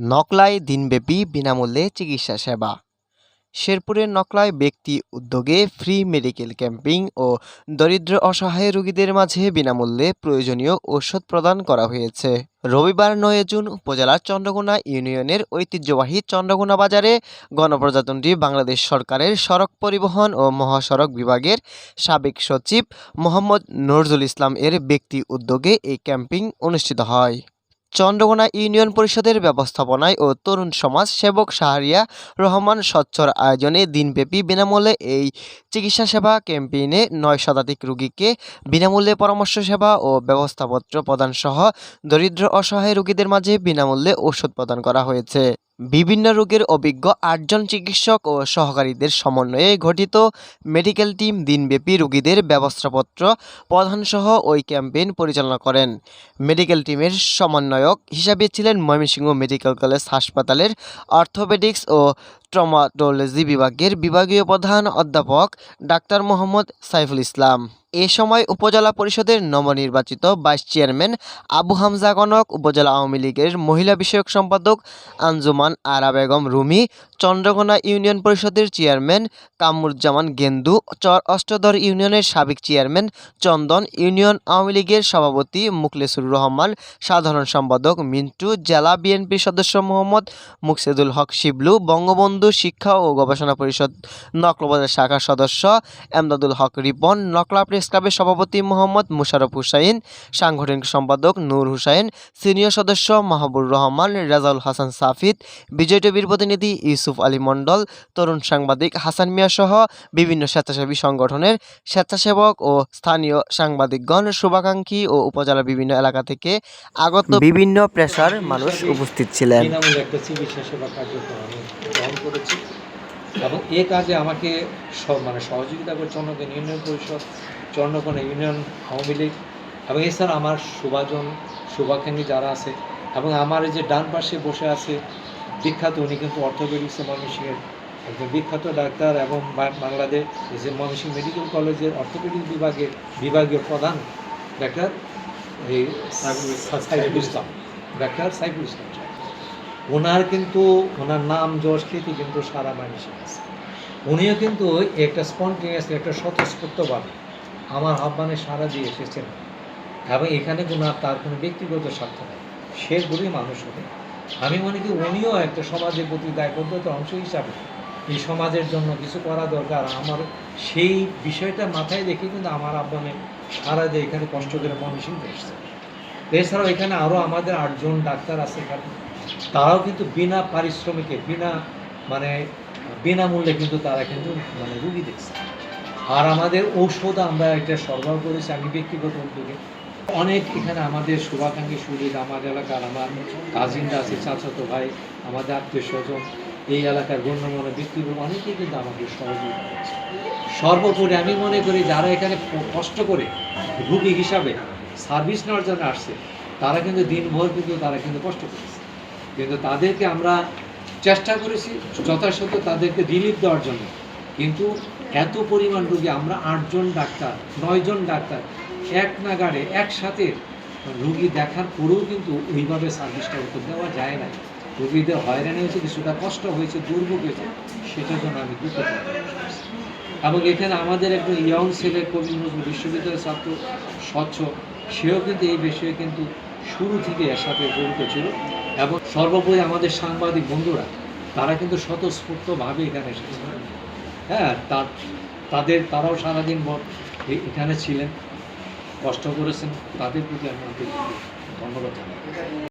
নকলায় দিনব্যাপী বিনামূল্যে চিকিৎসা সেবা। শেরপুরের নকলায় ব্যক্তি উদ্যোগে ফ্রি মেডিকেল ক্যাম্পিং ও দরিদ্র অসহায় রোগীদের মাঝে বিনামূল্যে প্রয়োজনীয় ঔষধ প্রদান করা হয়েছে। রবিবার নয় জুন উপজেলার চন্দ্রকোনা ইউনিয়নের ঐতিহ্যবাহী চন্দ্রকোনা বাজারে গণপ্রজাতন্ত্রী বাংলাদেশ সরকারের সড়ক পরিবহন ও মহাসড়ক বিভাগের সাবেক সচিব মোহাম্মদ নজরুল ইসলাম এর ব্যক্তি উদ্যোগে এই ক্যাম্পিং অনুষ্ঠিত হয়। চন্দ্রকোনা ইউনিয়ন পরিষদের ব্যবস্থাপনায় ও তরুণ সমাজ সেবক শাহরিয়া রহমান স্বচ্ছর আয়োজনে দিনব্যাপী বিনামূল্যে এই চিকিৎসা সেবা ক্যাম্পেইনে নয় শতাধিক রোগীকে বিনামূল্যে পরামর্শ সেবা ও ব্যবস্থাপত্র প্রদানসহ দরিদ্র অসহায় রোগীদের মাঝে বিনামূল্যে ওষুধ প্রদান করা হয়েছে। বিভিন্ন রোগের অভিজ্ঞ আটজন চিকিৎসক ও সহকারীদের সমন্বয়ে গঠিত মেডিকেল টিম দিনব্যাপী রোগীদের ব্যবস্থাপত্র প্রধানসহ ওই ক্যাম্পেইন পরিচালনা করেন। মেডিকেল টিমের সমন্বয়ক হিসাবে ছিলেন ময়মনসিংহ মেডিকেল কলেজ হাসপাতালের অর্থোপেডিক্স ও ট্রমাটোলজি বিভাগের বিভাগীয় প্রধান অধ্যাপক ডাক্তার মোহাম্মদ সাইফুল ইসলাম। এ সময় উপজেলা পরিষদের নবনির্বাচিত ভাইস চেয়ারম্যান আবু হামজা কনক, উপজেলা আওয়ামী লীগের মহিলা বিষয়ক সম্পাদক আঞ্জুমান আরা বেগম রুমি, চন্দ্রকোনা ইউনিয়ন পরিষদের চেয়ারম্যান কামরুজ্জামান গেন্দু, চর অষ্টধর ইউনিয়নের সাবেক চেয়ারম্যান চন্দন, ইউনিয়ন আওয়ামী লীগের সভাপতি মুখলেসুর রহমান, সাধারণ সম্পাদক মিন্টু, জেলা বিএনপির সদস্য মোহাম্মদ মুকসেদুল হক শিবলু, বঙ্গবন্ধু শিক্ষা ও গবেষণা পরিষদ নকলবাজার শাখার সদস্য এমদাদুল হক রিপন নকলা প্রেস ক্লাবের সভাপতি মোহাম্মদ মুশারফ হুসাইন সাংগঠনিক সম্পাদক নূর হুসাইন সিনিয়র সদস্য মাহবুর রহমান রেজাউল হাসান সাফিদ বিজয় টিভির প্রতিনিধি ইউসুফ আলী মণ্ডল তরুণ সাংবাদিক হাসান মিয়া সহ বিভিন্ন স্বেচ্ছাসেবী সংগঠনের স্বেচ্ছাসেবক ও স্থানীয় সাংবাদিকগণ শুভাকাঙ্ক্ষী ও উপজেলার বিভিন্ন এলাকা থেকে আগত বিভিন্ন পেশার মানুষ উপস্থিত ছিলেন। করেছি এবং এ কাজে আমাকে সব মানে সহযোগিতা করে চন্দ্রকোনা ইউনিয়ন পরিষদ চন্দ্রকোনা ইউনিয়ন আওয়ামী লীগ এবং এছাড়া আমার সুভাজন শুভাকাঙ্ক্ষী যারা আছে এবং আমার এই যে ডান পাশে বসে আছে বিখ্যাত উনি কিন্তু অর্থোপেডিক্সে ময়মনসিংহের একজন বিখ্যাত ডাক্তার এবং বাংলাদেশ এই যে ময়মনসিংহ মেডিকেল কলেজের অর্থোপেডিক বিভাগের বিভাগীয় প্রধান ডাক্তার এই সাইফুল ইসলাম ডাক্তার সাইফুল ইসলাম। ওনার কিন্তু, ওনার নাম যশ খ্যাতি কিন্তু সারা মানুষের আছে। উনিও কিন্তু একটা স্পন্টেনিয়াসলি একটা স্বতঃস্ফূর্তভাবে আমার আহ্বানে সারা দিয়ে এসেছেন। এবং এখানে কোনো তার কোনো ব্যক্তিগত স্বার্থ নেই। সে গরিব মানুষ হবে। আমি মনে করি উনিও একটা সমাজের প্রতি দায়বদ্ধতার অংশ হিসাবে এই সমাজের জন্য কিছু করা দরকার। আমার সেই বিষয়টা মাথায় রেখে কিন্তু আমার আহ্বানে সারা দিয়ে এখানে কষ্ট করে মনসিং এসছে এছাড়াও এখানে আরও আমাদের আটজন ডাক্তার আছে এখানে। তারাও কিন্তু বিনা পারিশ্রমিকে, বিনা মানে বিনামূল্যে কিন্তু তারা কিন্তু মানে রুগী দেখছে। আর আমাদের ঔষধ আমরা এটা সরবরাহ করেছি আমি ব্যক্তিগত উদ্যোগে। অনেক এখানে আমাদের শুভাকাঙ্ক্ষী সুবিধা আমার এলাকার আমার কাজিনরা আছে, চাচাতো ভাই, আমাদের আত্মীয় স্বজন এই এলাকার গণ্যমান্য ব্যক্তিগুলো অনেকেই কিন্তু আমাকে সহযোগিতা করেছে। সর্বোপরি আমি মনে করি যারা এখানে কষ্ট করে রুগী হিসাবে সার্ভিস নেওয়ার জন্য আসছে, তারা কিন্তু দিনভর কিন্তু তারা কিন্তু কষ্ট করেছে। কিন্তু তাদেরকে আমরা চেষ্টা করেছি যথাযথ তাদেরকে রিলিফ দেওয়ার জন্য কিন্তু এত পরিমাণ রুগী, আমরা আটজন ডাক্তার, নয়জন ডাক্তার, এক নাগাড়ে, একসাথে রুগী দেখার পরেও কিন্তু ওইভাবে সার্ভিসটা উত্তর দেওয়া যায় না রুগীদের হয়রানি হয়েছে, কিছুটা কষ্ট হয়েছে, দুর্ভোগ হয়েছে, সেটার জন্য আমি দুঃখ। এবং এখানে আমাদের একজন ইয়ং ছেলে কবি নজরুল বিশ্ববিদ্যালয়ের ছাত্র, স্বচ্ছ, সেও কিন্তু এই বিষয়ে কিন্তু শুরু থেকে এর সাথে জড়িত ছিল এবং সর্বোপরি আমাদের সাংবাদিক বন্ধুরা, তারা কিন্তু স্বতঃস্ফূর্তভাবে এখানে এসেছে। হ্যাঁ তার, তাদের, তারাও সারাদিন এখানে ছিলেন। কষ্ট করেছেন। তাদের প্রতি আমি ধন্যবাদ জানাই।